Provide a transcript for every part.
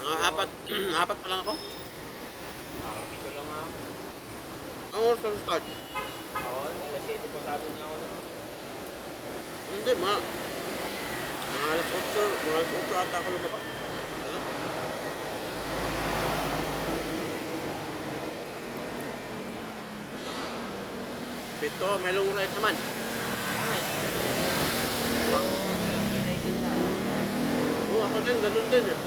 Mga apat, apat pa lang ako. Dito lang ako. Ang oras ng start. Oo, kasi ito pa sabi niya ako. Hindi, mga... Mga alas 8, mga alas 8 ata ako lumabas. Pito, may long right naman. Oo, ako din, ganun din eh.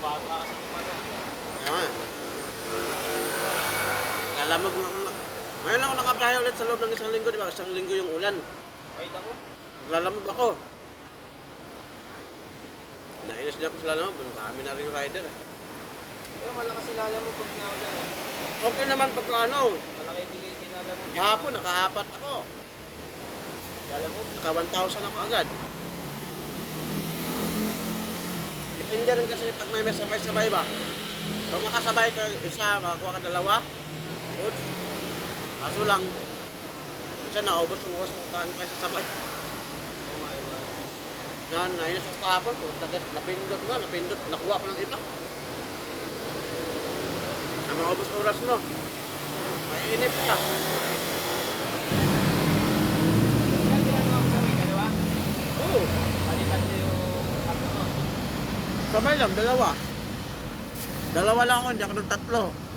Bata kasi yung mata. Kaya nga. Na ako na. Ngayon ako nakabiyahe ulit sa loob ng isang linggo, di ba? Isang linggo yung ulan. Ay, dako. Lalamog ako. Nainis niya ako sa lalamog. Dami na rin yung rider. eh. Pero malakas ilala mo pag naulan. eh. Okay naman pagka ano. Malaki bigay kinala mo. Kahapon, nakaapat ako. Ilala mo. Naka 1,000 ako agad. Depende rin kasi pag may sabay-sabay ba. Kung makasabay ka isa, makakuha ka dalawa. Good. Kaso lang, minsan naubos yung oras ng kaan pa sa sabay. Oo nga, iba. Yan, nainis ako kahapon. Tagas, napindot nga, napindot. Nakuha ko ng iba. Ang maubos oras mo. Mainip ka. Ko sa. Oo. Ko. Sabay lang, dalawa. Dalawa lang ako, hindi ako ng tatlo.